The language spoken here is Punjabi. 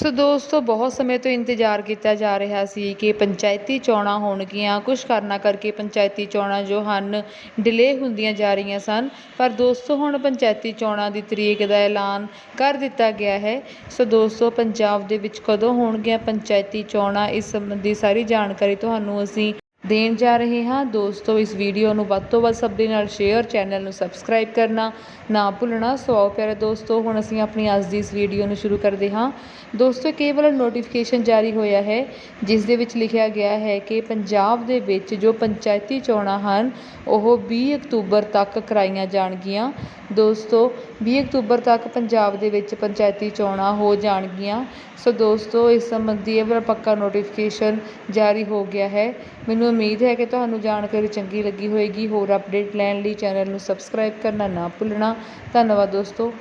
ਸੋ ਦੋਸਤੋ, ਬਹੁਤ ਸਮੇਂ ਤੋਂ ਇੰਤਜ਼ਾਰ ਕੀਤਾ ਜਾ ਰਿਹਾ ਸੀ ਕਿ ਪੰਚਾਇਤੀ ਚੋਣਾਂ ਹੋਣਗੀਆਂ। ਕੁਝ ਕਾਰਨਾਂ ਕਰਕੇ ਪੰਚਾਇਤੀ ਚੋਣਾਂ ਜੋ ਹਨ ਡਿਲੇ ਹੁੰਦੀਆਂ ਜਾ ਰਹੀਆਂ ਸਨ। ਪਰ ਦੋਸਤੋ, ਹੁਣ ਪੰਚਾਇਤੀ ਚੋਣਾਂ ਦੀ ਤਰੀਕ ਦਾ ਐਲਾਨ ਕਰ ਦਿੱਤਾ ਗਿਆ ਹੈ। ਸੋ ਦੋਸਤੋ, ਪੰਜਾਬ ਦੇ ਵਿੱਚ ਕਦੋਂ ਹੋਣਗੀਆਂ ਪੰਚਾਇਤੀ ਚੋਣਾਂ? ਇਸ ਸੰਬੰਧੀ ਸਾਰੀ ਜਾਣਕਾਰੀ ਤੁਹਾਨੂੰ ਅਸੀਂ ਦੇਣ ਜਾ ਰਹੇ ਹਾਂ। ਦੋਸਤੋ, ਇਸ ਵੀਡੀਓ ਨੂੰ ਵੱਧ ਤੋਂ ਵੱਧ ਸਭ ਦੇ ਨਾਲ ਸ਼ੇਅਰ ਚੈਨਲ ਨੂੰ ਸਬਸਕ੍ਰਾਈਬ ਕਰਨਾ ਨਾ ਭੁੱਲਣਾ। ਸੋ ਆਓ ਪਿਆਰੇ ਦੋਸਤੋ, ਹੁਣ ਅਸੀਂ ਆਪਣੀ ਅੱਜ ਦੀ ਇਸ ਵੀਡੀਓ ਨੂੰ ਸ਼ੁਰੂ ਕਰਦੇ ਹਾਂ। ਦੋਸਤੋ, ਕੇਵਲ ਨੋਟੀਫਿਕੇਸ਼ਨ ਜਾਰੀ ਹੋਇਆ ਹੈ, ਜਿਸ ਦੇ ਵਿੱਚ ਲਿਖਿਆ ਗਿਆ ਹੈ ਕਿ ਪੰਜਾਬ ਦੇ ਵਿੱਚ ਜੋ ਪੰਚਾਇਤੀ ਚੋਣਾਂ ਹਨ, ਉਹ 20 ਅਕਤੂਬਰ ਤੱਕ ਕਰਾਈਆਂ ਜਾਣਗੀਆਂ। ਦੋਸਤੋ 20 ਅਕਤੂਬਰ ਤੱਕ ਪੰਜਾਬ ਦੇ ਵਿੱਚ ਪੰਚਾਇਤੀ ਚੋਣਾਂ ਹੋ ਜਾਣਗੀਆਂ। ਸੋ ਦੋਸਤੋ, ਇਸ ਸੰਬੰਧੀ ਇਹ ਵਾਲਾ ਪੱਕਾ ਨੋਟੀਫਿਕੇਸ਼ਨ ਜਾਰੀ ਹੋ ਗਿਆ ਹੈ। ਮੈਨੂੰ ਉਮੀਦ ਹੈ ਕਿ ਤੁਹਾਨੂੰ ਜਾਣਕਾਰੀ ਚੰਗੀ ਲੱਗੀ ਹੋਵੇਗੀ ਹੋਰ ਅਪਡੇਟ ਲੈਣ ਲਈ ਚੈਨਲ ਨੂੰ ਸਬਸਕ੍ਰਾਈਬ ਕਰਨਾ ਨਾ ਭੁੱਲਣਾ। ਧੰਨਵਾਦ ਦੋਸਤੋ।